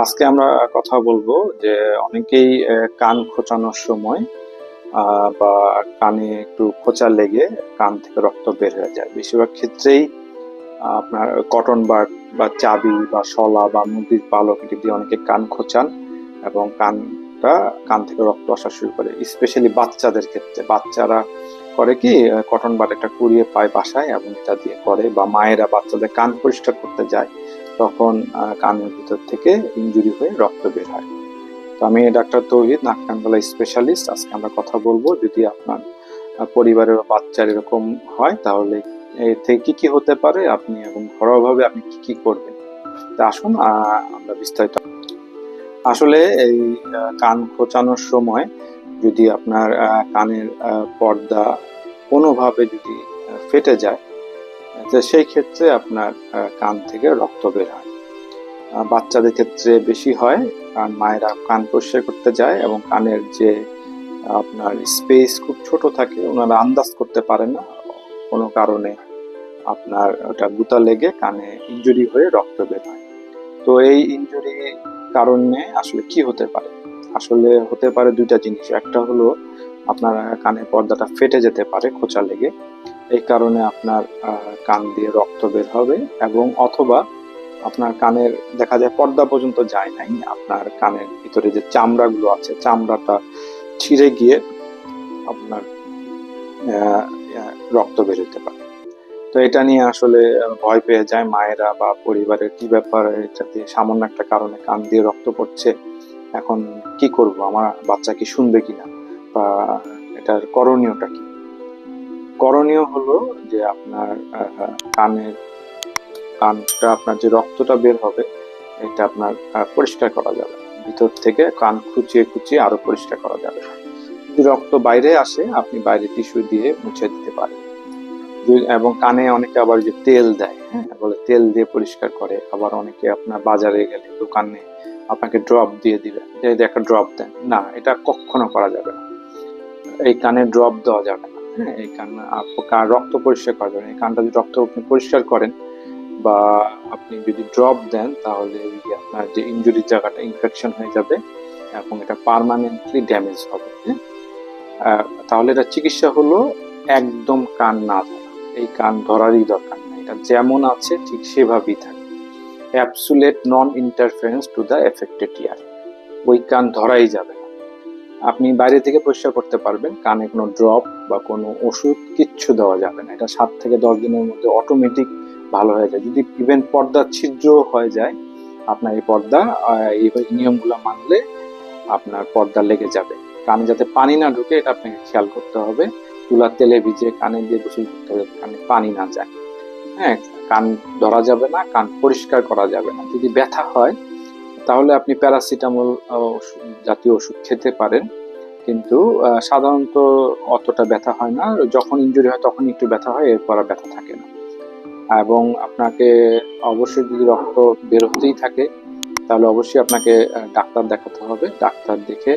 আজকে আমরা কথা বলব যে অনেকেই কান খোঁচানোর সময় বা কানে একটু খোঁচা লেগে কান থেকে রক্ত বের হয়ে যায়। বেশিরভাগ ক্ষেত্রেই আপনার কটন বাড বা চাবি বা শলা বা মুরগির পালক এটি দিয়ে অনেকে কান খোঁচান এবং কানটা, কান থেকে রক্ত আসা শুরু করে। স্পেশালি বাচ্চাদের ক্ষেত্রে। বাচ্চারা করে কি কটন বাড একটা কুড়িয়ে পায় বাসায় এবং এটা দিয়ে করে বা মায়েরা বাচ্চাদের কান পরিষ্কার করতে যায়। তখন কানের ভিতর থেকে ইনজুরি হয়ে রক্ত বের হয়। তো আমি ডাক্তার তৌহিদ নাক কান গলা স্পেশালিস্ট আজকে আমরা কথা বলব যদি আপনার পরিবারের বাচ্চার এরকম হয়, তাহলে এর থেকে কি কি হতে পারে? আপনি এবং ঘরোয়াভাবে আপনি কি কি করবেন? তা আসুন আমরা বিস্তারিত। আসলে এই কান খোঁচানোর সময় যদি আপনার কানের পর্দা কোনোভাবে যদি ফেটে যায় তো সেই ক্ষেত্রে আপনার কান থেকে রক্ত বের হয়। বাচ্চাদের ক্ষেত্রে বেশি হয়, কারণ মায়েরা কান পরিষ্কার করতে যায় এবং কানের যে, আপনার স্পেস খুব ছোট থাকে, ওনারা আন্দাজ করতে পারেন না। কোনো কারণে আপনার ওটা গুতা লেগে কানে ইনজুরি হয়ে রক্ত বের হয়। তো এই ইনজুরি কারণে আসলে কি হতে পারে? আসলে হতে পারে দুইটা জিনিস। একটা হলো আপনার কানের পর্দাটা ফেটে যেতে পারে খোঁচা লেগে। এই কারণে আপনার কান দিয়ে রক্ত বের হবে এবং অথবা আপনার কানের, দেখা যায় পর্দা পর্যন্ত যায় নাই, আপনার কানের ভিতরে যে চামড়াগুলো আছে, চামড়াটা ছিঁড়ে গিয়ে আপনার রক্ত বের হতে পারে। তো এটা নিয়ে আসলে ভয় পেয়ে যায় মায়েরা বা পরিবারের কি ব্যাপার, এটা দিয়ে সামান্য একটা কারণে কান দিয়ে রক্ত পড়ছে। এখন কি করব? আমার বাচ্চা কি শুনবে কিনা? বা এটার করণীয়টা কি? করণীয় হলো যে আপনার কানের, কানটা, আপনার যে রক্তটা বের হবে, এটা আপনার পরিষ্কার করা যাবে। ভিতর থেকে কান খুঁচিয়ে খুঁচিয়ে আরও পরিষ্কার করা যাবে। যদি রক্ত বাইরে আসে, আপনি বাইরে টিস্যু দিয়ে মুছে দিতে পারেন। এবং কানে অনেকে আবার যে তেল দেয় হ্যাঁ বলে তেল দিয়ে পরিষ্কার করে। আবার অনেকে আপনার বাজারে গেলে দোকানে আপনাকে ড্রপ দিয়ে দিবে। যে একটা ড্রপ দেন। না, এটা কখনো করা যাবে না। এই কানে ড্রপ দেওয়া যাবে হ্যাঁ এই কান কান রক্ত পরিষ্কার করা যাবে এই কানটা যদি রক্ত আপনি পরিষ্কার করেন বা আপনি যদি ড্রপ দেন, তাহলে আপনার যে ইনজুরির জায়গাটা ইনফেকশন হয়ে যাবে এবং এটা পার্মানেন্টলি ড্যামেজ হবে হ্যাঁ? তাহলে এটা চিকিৎসা হলো একদম কান না ধরা। এই কান ধরারই দরকার নেই। এটা যেমন আছে, ঠিক সেভাবেই থাকে absolute non interference to the affected ear ওই কান ধরাই যাবে আপনি বাইরে থেকে পরিষ্কার করতে পারবেন, কানে কোনো ড্রপ বা কোনো ওষুধ কিচ্ছু দেওয়া যাবে না। এটা সাত থেকে দশ দিনের মধ্যে অটোমেটিক ভালো হয়ে যায়। যদি ইভেন পর্দা ছিদ্র হয়ে যায়, আপনার এই পর্দা এই নিয়মগুলো মানলে আপনার পর্দা লেগে যাবে। কানে যাতে পানি না ঢুকে, এটা আপনাকে খেয়াল করতে হবে। তুলার তেলে ভিজে কানে দিয়ে গোসল করতে হবে কানে পানি না যায়। হ্যাঁ কান ধরা যাবে না, কান পরিষ্কার করা যাবে না। যদি ব্যথা হয় তাহলে আপনি প্যারাসিটামল জাতীয় ওষুধ খেতে পারেন। কিন্তু সাধারণত অতটা ব্যথা হয় না। যখন ইনজুরি হয় তখন একটু ব্যথা হয়, এরপর আর ব্যথা থাকে না। এবং আপনাকে অবশ্যই যদি রক্ত বের হতেই থাকে, তাহলে অবশ্যই আপনাকে ডাক্তার দেখাতে হবে। ডাক্তার দেখে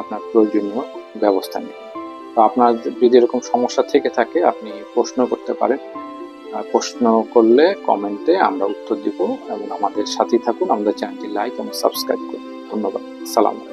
আপনার প্রয়োজনীয় ব্যবস্থা নেবেন তো আপনার যদি এরকম সমস্যা থেকে থাকে, আপনি প্রশ্ন করতে পারেন। প্রশ্ন করলে কমেন্টে আমরা উত্তর দিব এবং আমাদের সাথেই থাকুন। আমাদের চ্যানেলটি লাইক এবং সাবস্ক্রাইব করুন। ধন্যবাদ। সালাম